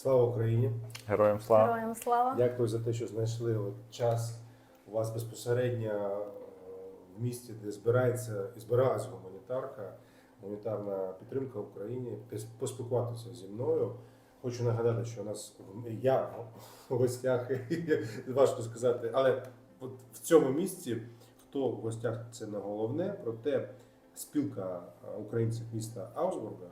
Слава Україні! Героям слава. Героям слава. Дякую за те, що знайшли от час у вас безпосередньо е, в місті, де збирається і збиралась гуманітарка, гуманітарна підтримка Україні, пос- поспілкуватися зі мною. Хочу нагадати, що у нас я в гостях, важко сказати, але от в цьому місці, хто в гостях, це не головне, проте спілка е, українців міста Аусбурга,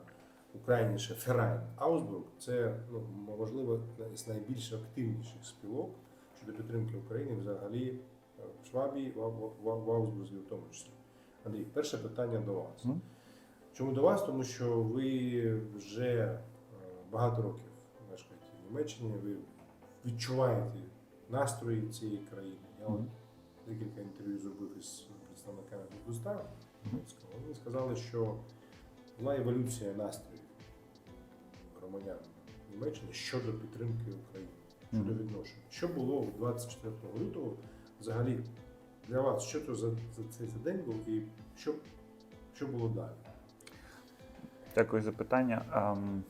україніше Ферайн Аусбург, це ну, можливо з найбільш активніших спілок щодо підтримки України взагалі е, в Швабії, в, в, в, в Аусбурзі в тому числі. Андрій, перше питання до вас. Мгм. Чому до вас? Тому що ви вже е, багато років мешкаєте в Німеччині, ви відчуваєте настрої цієї країни. Я Мгм. декілька інтерв'ю зробив із представниками Мгм. німецького. Вони сказали, що була еволюція настроїв громадян Німеччини щодо підтримки України, щодо відношень. Що було 24 лютого взагалі для вас? Що це за, за цей за день був і що, що було далі? Дякую за питання. Ем,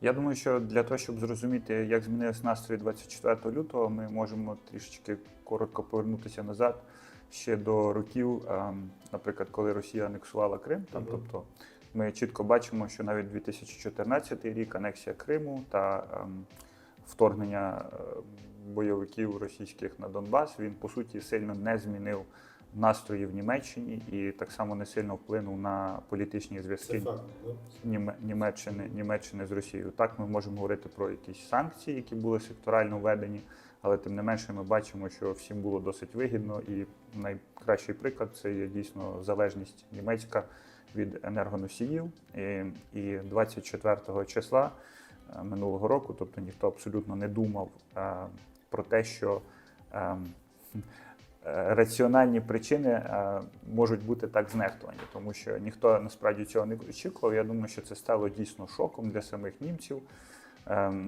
Я думаю, що для того, щоб зрозуміти, як змінився настрій 24 лютого, ми можемо трішечки коротко повернутися назад ще до років, ем, наприклад, коли Росія анексувала Крим. Там, тобто, ми чітко бачимо, що навіть 2014 рік анексія Криму та ем, вторгнення е, бойовиків російських на Донбас, він по суті сильно не змінив настрої в Німеччині і так само не сильно вплинув на політичні зв'язки Німеччини, Німеччини з Росією. Так, ми можемо говорити про якісь санкції, які були секторально введені, але тим не менше ми бачимо, що всім було досить вигідно, і найкращий приклад це є дійсно залежність німецька від енергоносіїв. І, і 24 числа е, минулого року, тобто ніхто абсолютно не думав е, про те, що е, раціональні причини можуть бути так знехтувані, тому що ніхто насправді цього не очікував. Я думаю, що це стало дійсно шоком для самих німців,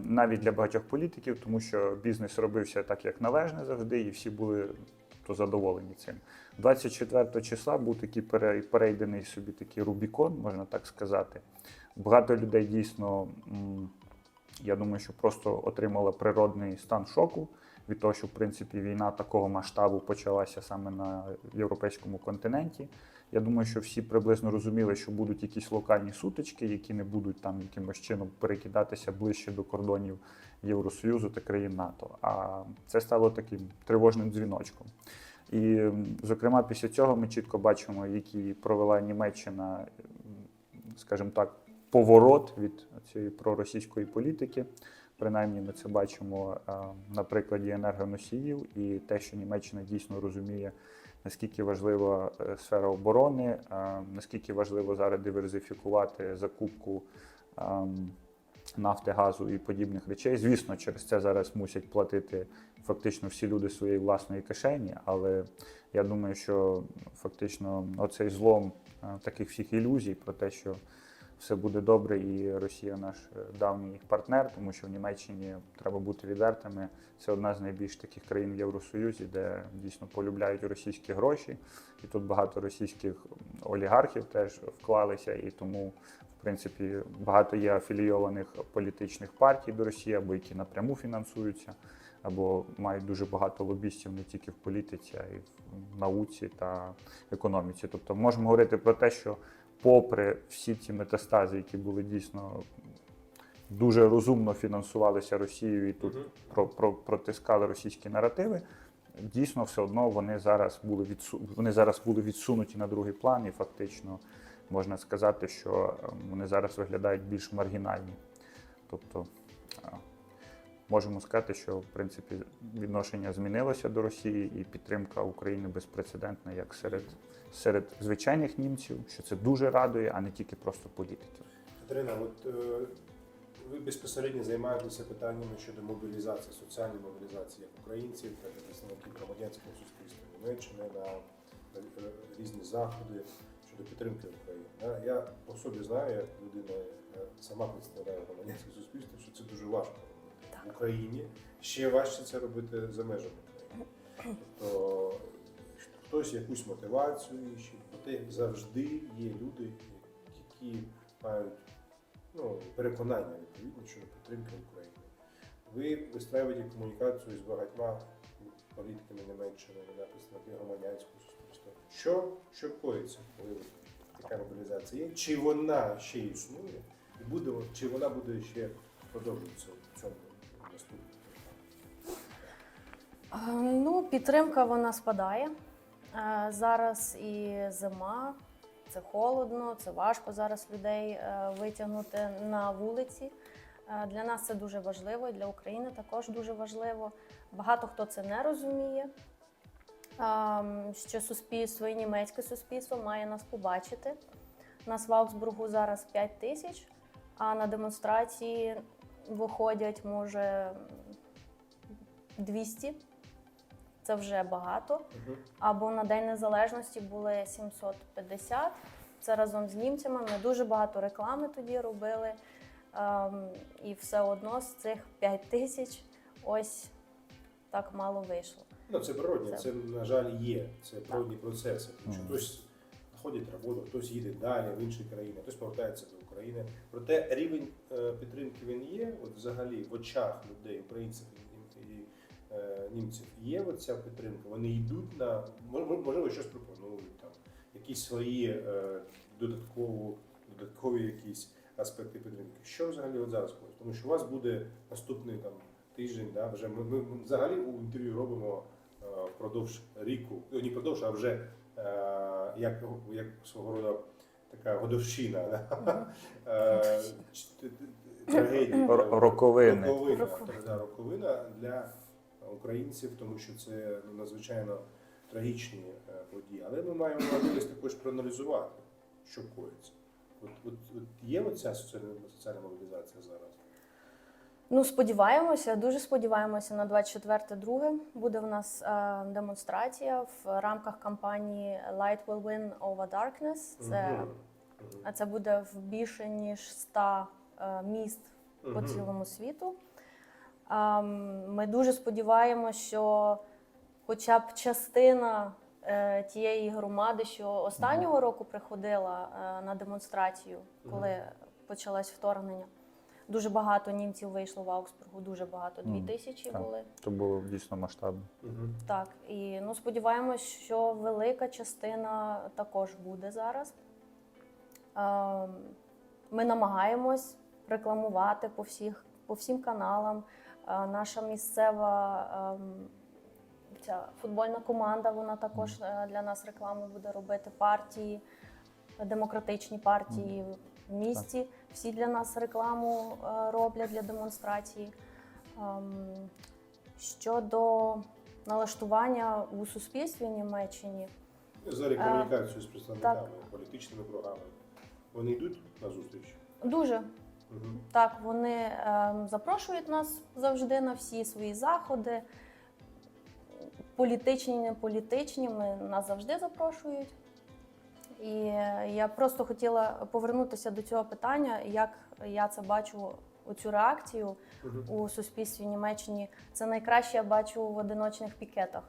навіть для багатьох політиків, тому що бізнес робився так, як належне завжди, і всі були то задоволені цим. 24 числа був такий перейдений собі такий Рубікон, можна так сказати. Багато людей дійсно, я думаю, що просто отримали природний стан шоку від того, що в принципі війна такого масштабу почалася саме на європейському континенті. Я думаю, що всі приблизно розуміли, що будуть якісь локальні сутички, які не будуть там якимось чином перекидатися ближче до кордонів Євросоюзу та країн НАТО. А це стало таким тривожним дзвіночком. І, зокрема, після цього ми чітко бачимо, який провела Німеччина, скажімо так, поворот від цієї проросійської політики. Принаймні, ми це бачимо е, на прикладі енергоносіїв і те, що Німеччина дійсно розуміє, наскільки важлива е, сфера оборони, е, наскільки важливо зараз диверсифікувати закупку ем, нафти, газу і подібних речей. Звісно, через це зараз мусять платити фактично всі люди своєї власної кишені, але я думаю, що фактично оцей злом е, таких всіх ілюзій про те, що все буде добре, і Росія наш е, давній партнер, тому що в Німеччині треба бути відвертими. Це одна з найбільш таких країн в Євросоюзі, де дійсно полюбляють російські гроші, і тут багато російських олігархів теж вклалися, і тому, в принципі, багато є афілійованих політичних партій до Росії, або які напряму фінансуються, або мають дуже багато лобістів не тільки в політиці, а й в науці та економіці. Тобто можемо говорити про те, що попри всі ці метастази, які були дійсно дуже розумно фінансувалися Росією і тут про, про, протискали російські наративи. Дійсно, все одно вони зараз були відсу... вони зараз були відсунуті на другий план, і фактично можна сказати, що е, вони зараз виглядають більш маргінальні. Тобто е, можемо сказати, що в принципі відношення змінилося до Росії, і підтримка України безпрецедентна як серед, серед звичайних німців, що це дуже радує, а не тільки просто політиків. Катерина, от е, ви безпосередньо займаєтеся питаннями щодо мобілізації, соціальної мобілізації як українців, так і представників громадянського суспільства Німеччини на, на е, різні заходи щодо підтримки України. Я, по собі знаю, як людина сама представляє громадянське суспільство, що це дуже важко в Україні. Ще важче це робити за межами країни. Тобто хтось якусь мотивацію, ще проте завжди є люди, які мають ну, переконання відповідно щодо підтримки України. Ви вистраюєте комунікацію з багатьма політиками Німеччини, да, представники громадянського суспільства. Що, що коїться, коли така мобілізація є? Чи вона ще існує? І буде, чи вона буде ще продовжуватися в цьому наступному? Е, Ну, підтримка вона спадає. Е, Зараз і зима, це холодно, це важко зараз людей е, витягнути на вулиці. Е, Для нас це дуже важливо, і для України також дуже важливо. Багато хто це не розуміє. Ем, Що суспільство і німецьке суспільство має нас побачити. Нас в Аугсбургу зараз 5 тисяч, а на демонстрації виходять, може, 200 це вже багато. Або на День Незалежності були 750. Це разом з німцями. Ми дуже багато реклами тоді робили. Ем, і все одно з цих 5 тисяч ось так мало вийшло. Ну, це природне, Це- це, на жаль, є. Це природні процеси. Тому що хтось знаходить роботу, хтось їде далі в інші країни, хтось повертається до України. Проте рівень е, підтримки він є. От взагалі в очах людей, українців і, е, німців є оця підтримка. Вони йдуть на можливо щось пропонують там, якісь свої е, додаткову, додаткові якісь аспекти підтримки. Що взагалі от зараз коїться? Тому що у вас буде наступний там тиждень, да, вже ми, ми взагалі у інтерв'ю робимо впродовж ріку, ну, не впродовж, а вже як, як свого роду така годовщина. Да? Е, ч- т- т- трагедії. Р- роковини. Роковина, да, роковина для українців, тому що це ну, надзвичайно трагічні е, події. Але ми маємо можливість також проаналізувати, що коїться. От, от, от є оця соціальна, соціальна мобілізація зараз? Ну, сподіваємося, дуже сподіваємося на 24.2. Буде в нас е, демонстрація в рамках кампанії Light will win over darkness. Це, а це буде в більше ніж 100 е, міст по цілому світу. Ем, Ми дуже сподіваємося, що хоча б частина е, тієї громади, що останнього року приходила е, на демонстрацію, коли почалось вторгнення. Дуже багато німців вийшло в Аугсбургу, дуже багато, дві тисячі так. були. То було дійсно масштабно. Мгм. Так, і ну сподіваємось, що велика частина також буде зараз. Ем, Ми намагаємось рекламувати по всіх по всім каналам. Е, Наша місцева ем, ця футбольна команда, вона також е, для нас рекламу буде робити партії, демократичні партії в місті. Всі для нас рекламу е, роблять для демонстрації. Ем, Щодо налаштування у суспільстві в Німеччині, Взагалі комунікацію з представниками, політичними програмами. Вони йдуть на зустріч. дуже Мгм. так вони ем, запрошують нас завжди на всі свої заходи. Політичні, не політичні, ми нас завжди запрошують. І я просто хотіла повернутися до цього питання, як я це бачу, оцю реакцію у суспільстві Німеччині. Це найкраще я бачу в одиночних пікетах.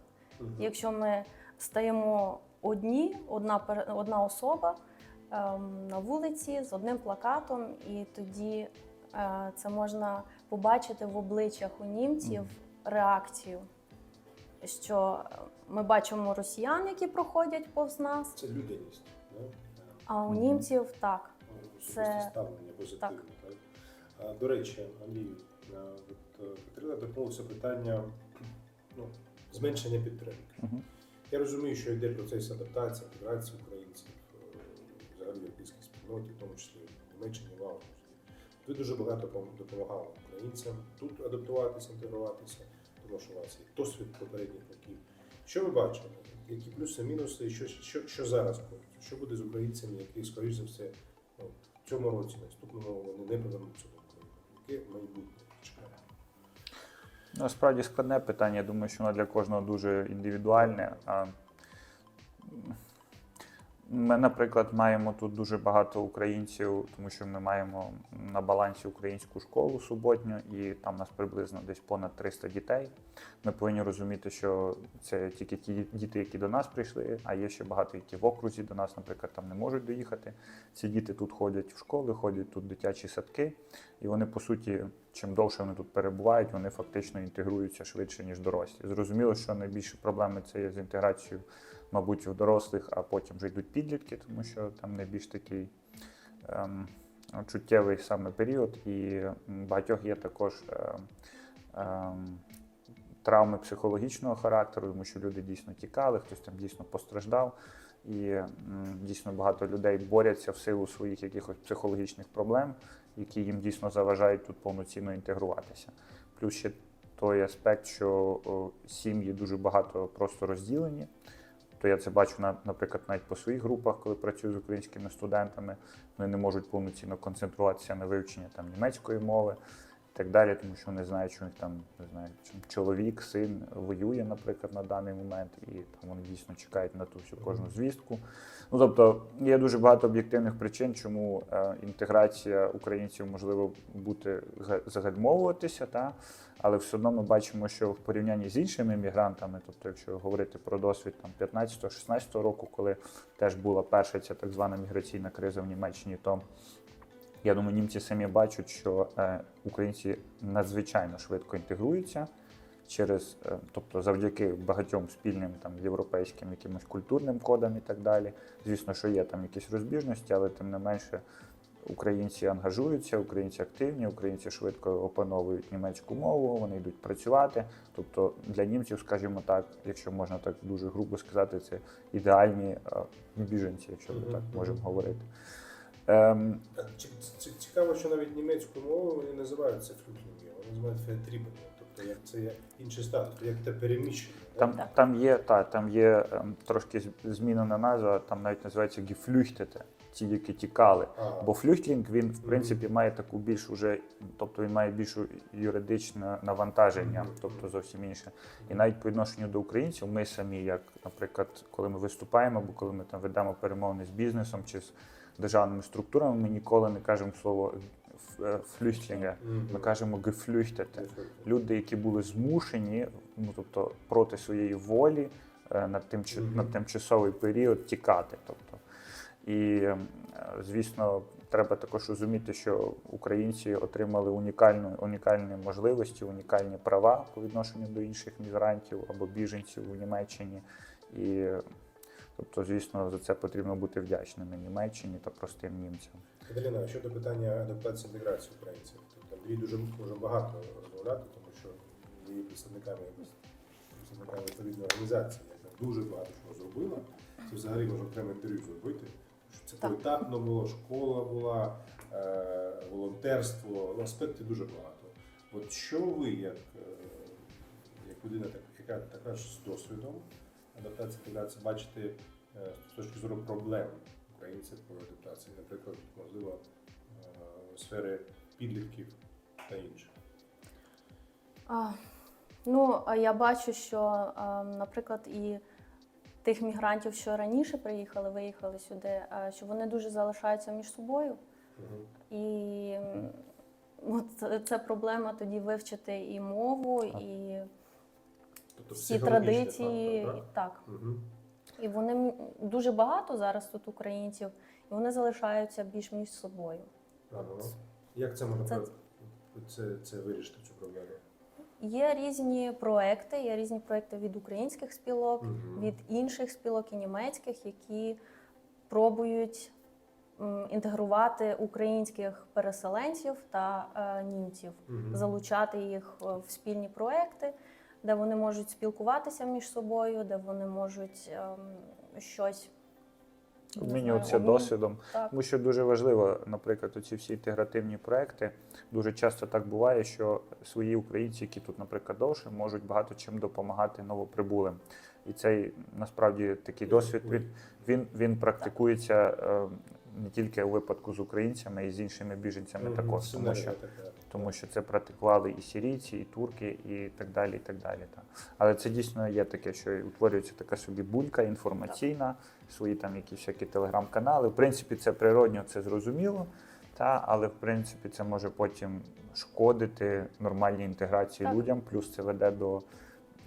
Якщо ми стаємо одні, одна, одна особа ем, на вулиці з одним плакатом, і тоді е, це можна побачити в обличчях у німців реакцію. Що ми бачимо росіян, які проходять повз нас, Це людяність. А у німців так. Особисте Це- ставлення позитивне. Так. До речі, Андрію, а, от Катерина торкнулася питання ну, зменшення підтримки. Я розумію, що йде процес адаптації, інтеграції українців е, взагалі в європейській спільноті, в тому числі в Німеччині, в Австрії. Ви дуже багато допомагали українцям тут адаптуватися, інтегруватися, тому що у вас є досвід попередніх років. Що ви бачите? Які плюси, мінуси, і що, що, що зараз коїться? Що буде з українцями, які, скоріш за все, ну, в цьому році, наступному вони не повернуться до України? Яке майбутнє чекає? Насправді складне питання. Я думаю, що воно для кожного дуже індивідуальне. А Ми, наприклад, маємо тут дуже багато українців, тому що ми маємо на балансі українську школу суботню, і там у нас приблизно десь понад 300 дітей. Ми повинні розуміти, що це тільки ті діти, які до нас прийшли, а є ще багато, які в окрузі до нас, наприклад, там не можуть доїхати. Ці діти тут ходять в школи, ходять тут дитячі садки, і вони, по суті, чим довше вони тут перебувають, вони фактично інтегруються швидше, ніж дорослі. Зрозуміло, що найбільші проблеми це є з інтеграцією мабуть, у дорослих, а потім вже йдуть підлітки, тому що там найбільш такий ем, чуттєвий саме період, і багатьох є також ем, ем, травми психологічного характеру, тому що люди дійсно тікали, хтось там дійсно постраждав. І дійсно багато людей борються в силу своїх якихось психологічних проблем, які їм дійсно заважають тут повноцінно інтегруватися. Плюс ще той аспект, що сім'ї дуже багато просто розділені. То я це бачу на, наприклад, навіть по своїх групах, коли працюю з українськими студентами, вони не можуть повноцінно концентруватися на вивченні там німецької мови так далі, тому що вони знають, що у них там не знаю, чоловік, син воює, наприклад, на даний момент, і там вони дійсно чекають на ту всю кожну звістку. Ну тобто є дуже багато об'єктивних причин, чому е, інтеграція українців можливо бути загальмовуватися, та але все одно ми бачимо, що в порівнянні з іншими мігрантами, тобто, якщо говорити про досвід там 15-16 року, коли теж була перша ця так звана міграційна криза в Німеччині, то я думаю, німці самі бачать, що е, українці надзвичайно швидко інтегруються через, е, тобто завдяки багатьом спільним там європейським якимось культурним кодам і так далі. Звісно, що є там якісь розбіжності, але тим не менше українці ангажуються, українці активні, українці швидко опановують німецьку мову, вони йдуть працювати. Тобто для німців, скажімо так, якщо можна так дуже грубо сказати, це ідеальні е, біженці, якщо ми так можемо говорити. Ем, Ці- ці- Цікаво, що навіть німецькою мовою вони називають це вони називають феатрібами, тобто як це є інший статус, як те переміщення. Там, Так. там є, та, там є ем, трошки змінена назва, там навіть називається гіфлюхтете, ті, які тікали. А, Бо флюхтлінг він в принципі має таку більш уже, тобто він має більшу юридичне навантаження, тобто зовсім інше. І навіть по відношенню до українців, ми самі, як, наприклад, коли ми виступаємо, або коли ми там ведемо перемовини з бізнесом чи з державними структурами, ми ніколи не кажемо слово е, флюхтлінга, ми кажемо гефлюхтете люди, які були змушені, ну тобто проти своєї волі е, на, тим, на тимчасовий період тікати. Тобто. І, е, звісно, треба також розуміти, що українці отримали унікальну, унікальні можливості, унікальні права по відношенню до інших мігрантів або біженців у Німеччині. І, тобто, звісно, за це потрібно бути вдячними Німеччині та простим німцям. Катерина, щодо питання адаптації інтеграції українців, тобто Андрій дуже може багато розмовляти, тому що є представниками представниками відповідної організації, яка дуже багато чого зробила. Це взагалі можна окреме інтерв'ю зробити. Що це поетапно було, школа була, е, волонтерство, ну, аспектів дуже багато. От що ви, як, е, як людина, так, яка така ж з досвідом адаптації інтеграції, бачите е, з точки зору проблем українців по адаптації, наприклад, можливо, е, у сфері підлітків та інших. А, ну, я бачу, що, наприклад, і тих мігрантів, що раніше приїхали, виїхали сюди, що вони дуже залишаються між собою. І от це- це проблема тоді вивчити і мову, Так. і Тобто всі традиції. Так. так? Мгм. І вони дуже багато зараз тут українців, і вони залишаються більш між собою. Ага. Як це можна Це- це, це вирішити цю проблему? Є різні проекти, є різні проекти від українських спілок, Мгм. від інших спілок і німецьких, які пробують інтегрувати українських переселенців та е, німців, Мгм. залучати їх е, в спільні проекти, де вони можуть спілкуватися між собою, де вони можуть ем, щось Обмінюватися досвідом. Так. Тому що дуже важливо, наприклад, оці всі інтегративні проекти. Дуже часто так буває, що свої українці, які тут, наприклад, довше, можуть багато чим допомагати новоприбулим. І цей насправді такий досвід він, він, він практикується е, не тільки у випадку з українцями, і з іншими біженцями Мгм. також, тому що тому що це протиклали і сірійці, і турки, і так далі. і так далі. Та. Але це дійсно є таке, що утворюється така собі булька інформаційна, свої там якісь всякі телеграм-канали. В принципі, це природньо, це зрозуміло. Та, але в принципі це може потім шкодити нормальній інтеграції Так. людям, плюс це веде до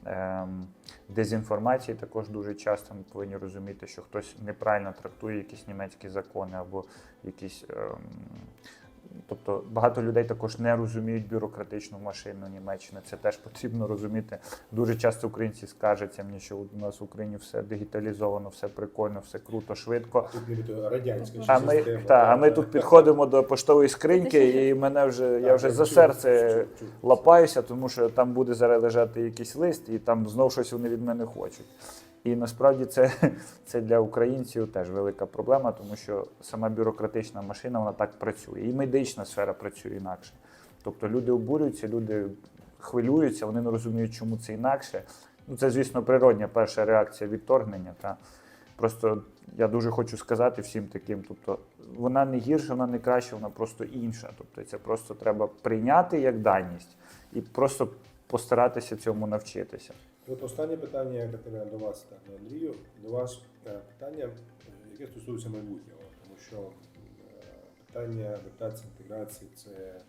ем, дезінформації. Також дуже часто ми повинні розуміти, що хтось неправильно трактує якісь німецькі закони або якісь. Ем, Тобто багато людей також не розуміють бюрократичну машину Німеччини. Це теж потрібно розуміти. Дуже часто українці скаржаться мені, що у нас в Україні все дигіталізовано, все прикольно, все круто, швидко. Радянська А ми, система. та, а ми тут підходимо до поштової скриньки, і мене вже я вже за серце лапаюся, тому що там буде зараз лежати якийсь лист, і там знов щось вони від мене хочуть. І насправді це, це для українців теж велика проблема, тому що сама бюрократична машина вона так працює. І медична сфера працює інакше. Тобто люди обурюються, люди хвилюються, вони не розуміють, чому це інакше. Ну, це, звісно, природня перша реакція відторгнення. Та. Просто я дуже хочу сказати всім таким, тобто вона не гірша, вона не краща, вона просто інша. Тобто це просто треба прийняти як даність і просто постаратися цьому навчитися. От останнє питання, Катерина, до вас, так, Андрію. До вас е, питання, яке стосується майбутнього, тому що е, питання адаптації, інтеграції це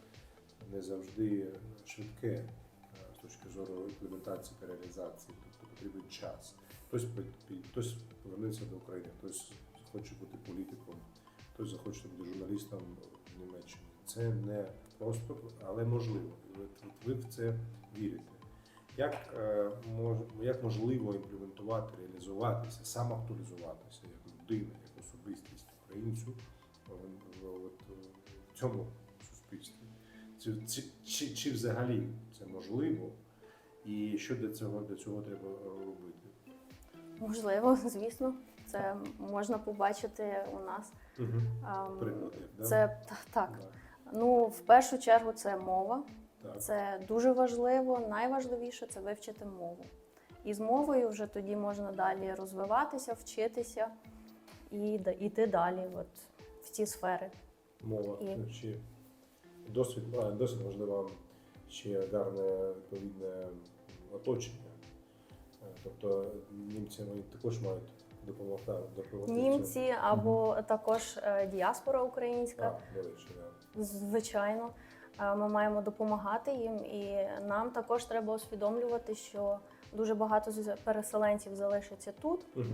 не завжди швидке е, з точки зору імплементації та реалізації, тобто потрібен час. Хтось хтось повернеться до України, хтось захоче бути політиком, хтось захоче бути журналістом в Німеччині. Це не просто, але можливо. Ви в це вірите. Як, е, мож, як можливо імплементувати, реалізуватися, самоактуалізуватися як людина, як особистість українцю в, в, от, е, в цьому суспільстві? Чи, чи, чи, чи взагалі це можливо? І що для цього, для цього треба робити? Можливо, звісно, це можна побачити у нас. Угу. Приклади. Це та- так. Да. Ну, в першу чергу, це мова. Так. Це дуже важливо. Найважливіше це вивчити мову. І з мовою вже тоді можна далі розвиватися, вчитися і йти далі от, в ці сфери. Мова І- чи досвід, а, досвід можливо ще гарне відповідне оточення. Е, Тобто німці вони також мають допомогти. допомогти. Німці або також е, діаспора українська. А, до речі, да. Звичайно, ми маємо допомагати їм, і нам також треба усвідомлювати, що дуже багато переселенців залишаться тут, Угу.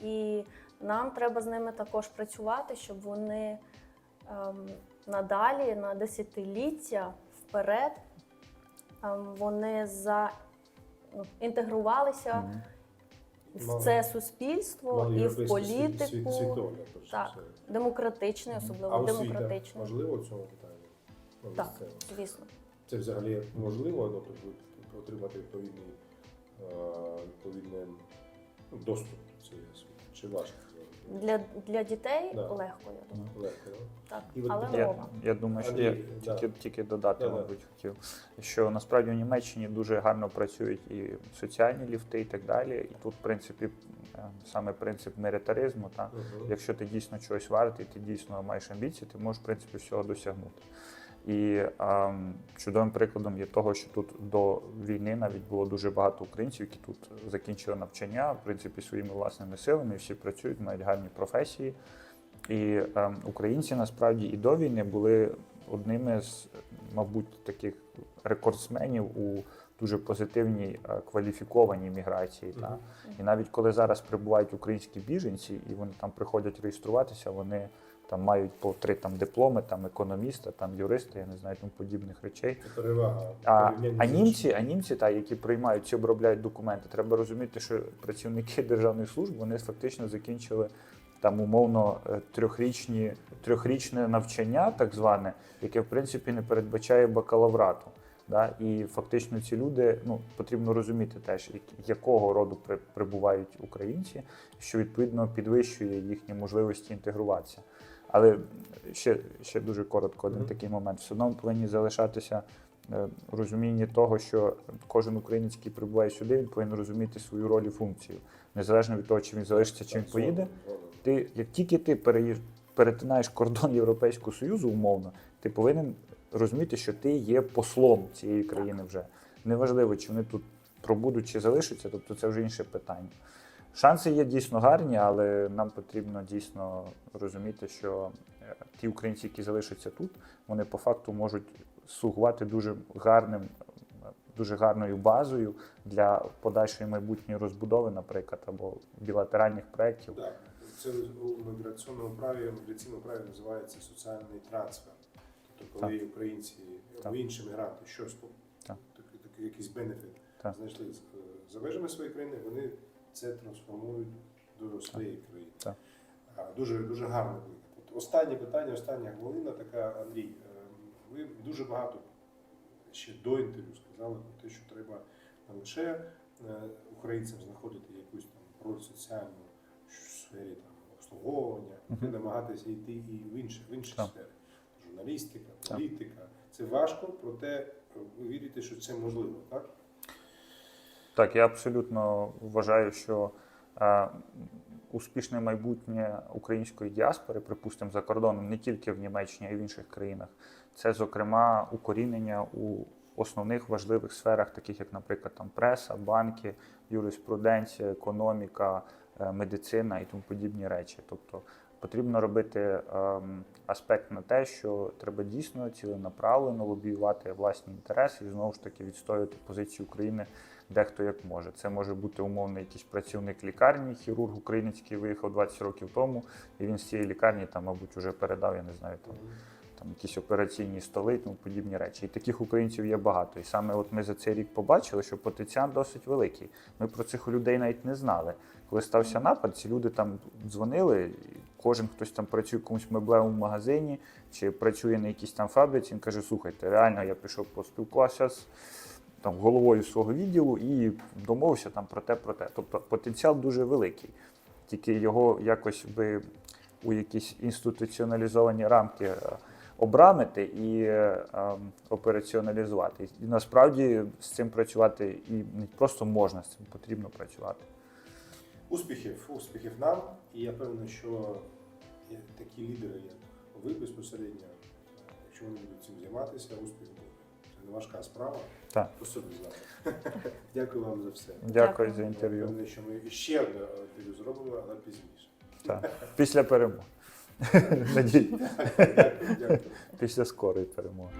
і нам треба з ними також працювати, щоб вони ем, надалі на десятиліття вперед ем, вони за ну, інтегрувалися Мгм. в це суспільство Мали і в політику, світ- світогляд, Так. А особливо демократичний. можливо питанні? Ну, Так, звісно. Це взагалі можливо ну, тобто, отримати відповідний, е, відповідний ну, доступ до цієї освіти? Чи важко? Для, для дітей Да. легко, я думаю. Легко. Так, І але Я, мова. я думаю, що я да. тільки, тільки додати, Да-да. мабуть, хотів, що насправді в Німеччині дуже гарно працюють і соціальні ліфти, і так далі. І тут, в принципі, е, саме принцип меритаризму. Та? Мгм. Якщо ти дійсно чогось вартий, ти дійсно маєш амбіції, ти можеш в принципі всього досягнути. І ем, чудовим прикладом є того, що тут до війни навіть було дуже багато українців, які тут закінчили навчання, в принципі, своїми власними силами, всі працюють, мають гарні професії. І ем, українці насправді і до війни були одними з, мабуть, таких рекордсменів у дуже позитивній е, кваліфікованій міграції. Та? І навіть коли зараз прибувають українські біженці, і вони там приходять реєструватися, вони там мають по три там дипломи, там економіста, там юриста, я не знаю, тому подібних речей. Це перевага. А, а німці, а німці, та, які приймають чи обробляють документи, треба розуміти, що працівники державних служб вони фактично закінчили там умовно е, трьохрічні, трьохрічне навчання, так зване, яке в принципі не передбачає бакалаврату. Да? І фактично ці люди ну, потрібно розуміти теж, як- якого роду при- прибувають українці, що відповідно підвищує їхні можливості інтегруватися. Але ще, ще дуже коротко один Мгм. такий момент. Все одно повинні залишатися е, в того, що кожен українець, який прибуває сюди, він повинен розуміти свою роль і функцію. Незалежно від того, чи він залишиться, чи він поїде. Ти, як тільки ти переїж, перетинаєш кордон Європейського Союзу умовно, ти повинен розуміти, що ти є послом цієї країни вже. Неважливо, чи вони тут пробудуть чи залишаться, тобто це вже інше питання. Шанси є дійсно гарні, але нам потрібно дійсно розуміти, що е, ті українці, які залишаться тут, вони по факту можуть слугувати дуже гарним, е, дуже гарною базою для подальшої майбутньої розбудови, наприклад, або білатеральних проєктів. Так, це у міграційному праві, міграційному праві називається соціальний трансфер. Тобто, коли українці Так. або інші мігранти щось Так. якийсь бенефіт Так. знайшли за межами своєї країни, вони це трансформують до своєї країни. Так. Дуже дуже гарно. От Останнє питання, остання хвилина така, Андрій. е, Ви дуже багато ще до інтерв'ю сказали про те, що треба не лише е, українцям знаходити якусь там роль соціальну в сфері там, обслуговування, і намагатися йти і в інші, в інші сфери. Журналістика, політика. Це важко, проте е, ви вірите, що це можливо, так? Так, я абсолютно вважаю, що е, успішне майбутнє української діаспори, припустимо, за кордоном, не тільки в Німеччині, а й в інших країнах, це, зокрема, укорінення у основних важливих сферах, таких як, наприклад, там преса, банки, юриспруденція, економіка, е, медицина і тому подібні речі. Тобто потрібно робити ем, аспект на те, що треба дійсно ціленаправлено лобіювати власні інтереси і знову ж таки відстоювати позицію України дехто як може. Це може бути умовно якийсь працівник лікарні, хірург українець, який виїхав 20 років тому, і він з цієї лікарні там, мабуть, вже передав, я не знаю, там, там якісь операційні столи тому подібні речі. І таких українців є багато. І саме от ми за цей рік побачили, що потенціал досить великий. Ми про цих людей навіть не знали. Коли стався напад, ці люди там дзвонили. Кожен хтось там працює в якомусь меблевому магазині чи працює на якійсь там фабриці. Він каже: слухайте, реально я пішов поспілкувався з там головою свого відділу і домовився там про те, про те. Тобто потенціал дуже великий. Тільки його якось би у якісь інституціоналізовані рамки е, обрамити і е, ем, операціоналізувати. І насправді з цим працювати і не просто можна, з цим потрібно працювати. Успіхів, успіхів нам. І я певний, що такі лідери, як ви безпосередньо, е, якщо вони будуть цим займатися, успіх буде. Це не важка справа. Так. Особливо. Дякую вам за все. Дякую Дякую. за Я інтерв'ю. впевнений, що ми ще одне інтерв'ю зробимо, але пізніше. Так. Після перемоги. Надій. Дякую, дякую. після скорої перемоги.